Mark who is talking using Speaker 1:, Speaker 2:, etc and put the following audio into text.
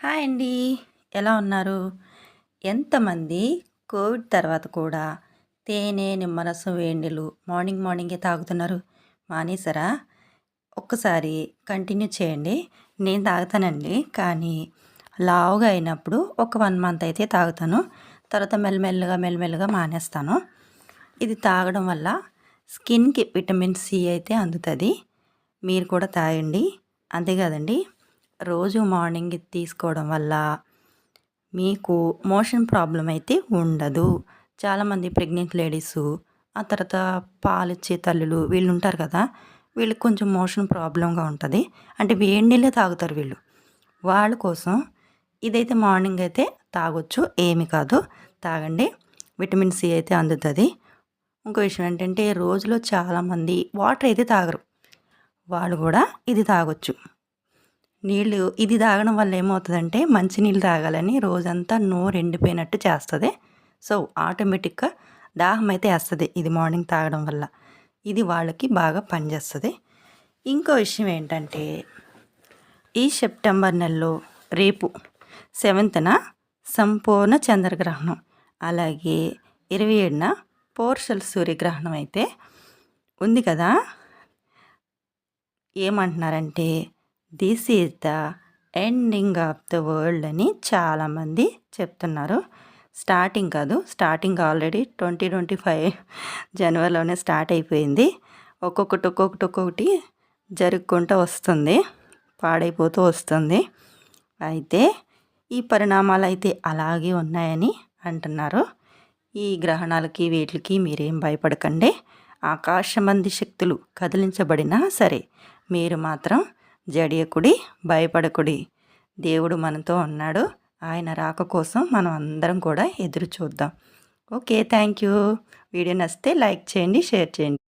Speaker 1: Hi అండి. ఎలా ఉన్నారు? ఎంతమంది కోవిడ్ తర్వాత కూడా తేనె నిమ్మరసం వేడినీళ్ళు మార్నింగ్ మార్నింగే తాగుతున్నారు. మానేసరా ఒక్కసారి కంటిన్యూ చేయండి. నేను తాగుతానండి కానీ లావుగా అయినప్పుడు ఒక వన్ మంత్ అయితే తాగుతాను. తర్వాత మెల్లమెల్లగా మెల్లమెల్లగా మానేస్తాను. ఇది తాగడం వల్ల స్కిన్కి విటమిన్ సి అయితే అందుతుంది. మీరు కూడా తాగండి. అంతేకాదండి రోజు మార్నింగ్ ఇది తీసుకోవడం వల్ల మీకు మోషన్ ప్రాబ్లం అయితే ఉండదు. చాలామంది ప్రెగ్నెంట్ లేడీస్ ఆ తర్వాత పాలిచ్చే తల్లులు వీళ్ళు ఉంటారు కదా వీళ్ళకి కొంచెం మోషన్ ప్రాబ్లంగా ఉంటుంది. అంటే వేడి నీళ్ళే తాగుతారు వీళ్ళు. వాళ్ళ కోసం ఇదైతే మార్నింగ్ అయితే తాగొచ్చు ఏమి కాదు. తాగండి. విటమిన్ సి అయితే అందుతుంది. ఇంకో విషయం ఏంటంటే రోజులో చాలామంది వాటర్ అయితే తాగరు. వాళ్ళు కూడా ఇది తాగొచ్చు. నీళ్ళు ఇది తాగడం వల్ల ఏమవుతుందంటే మంచినీళ్ళు తాగాలని రోజంతా నోరు ఎండిపోయినట్టు చేస్తుంది. సో ఆటోమేటిక్గా దాహం అయితే వేస్తుంది ఇది మార్నింగ్ తాగడం వల్ల. ఇది వాళ్ళకి బాగా పనిచేస్తుంది. ఇంకో విషయం ఏంటంటే ఈ సెప్టెంబర్ నెలలో రేపు సెవెంత్న సంపూర్ణ చంద్రగ్రహణం అలాగే ఇరవై ఏడున పోర్షల్ సూర్యగ్రహణం అయితే ఉంది కదా. ఏమంటున్నారంటే this is the ending of the world అని చాలామంది చెప్తున్నారు. స్టార్టింగ్ కాదు starting already twenty twenty five జనవరిలోనే start అయిపోయింది. ఒక్కొక్కటి ఒక్కొక్కటి ఒక్కొక్కటి జరుగుకుంటూ వస్తుంది పాడైపోతూ వస్తుంది. అయితే ఈ పరిణామాలు అయితే అలాగే ఉన్నాయని అంటున్నారు. ఈ గ్రహణాలకి వీటికి మీరేం భయపడకండి. ఆకాశమంది శక్తులు కదిలించబడినా సరే మీరు మాత్రం జడియకుడి భయపడకుడి. దేవుడు మనతో ఉన్నాడు. ఆయన రాక కోసం మనం అందరం కూడా ఎదురు చూద్దాం. ఓకే థ్యాంక్ యూ వీడియో నచ్చితే లైక్ చేయండి షేర్ చేయండి.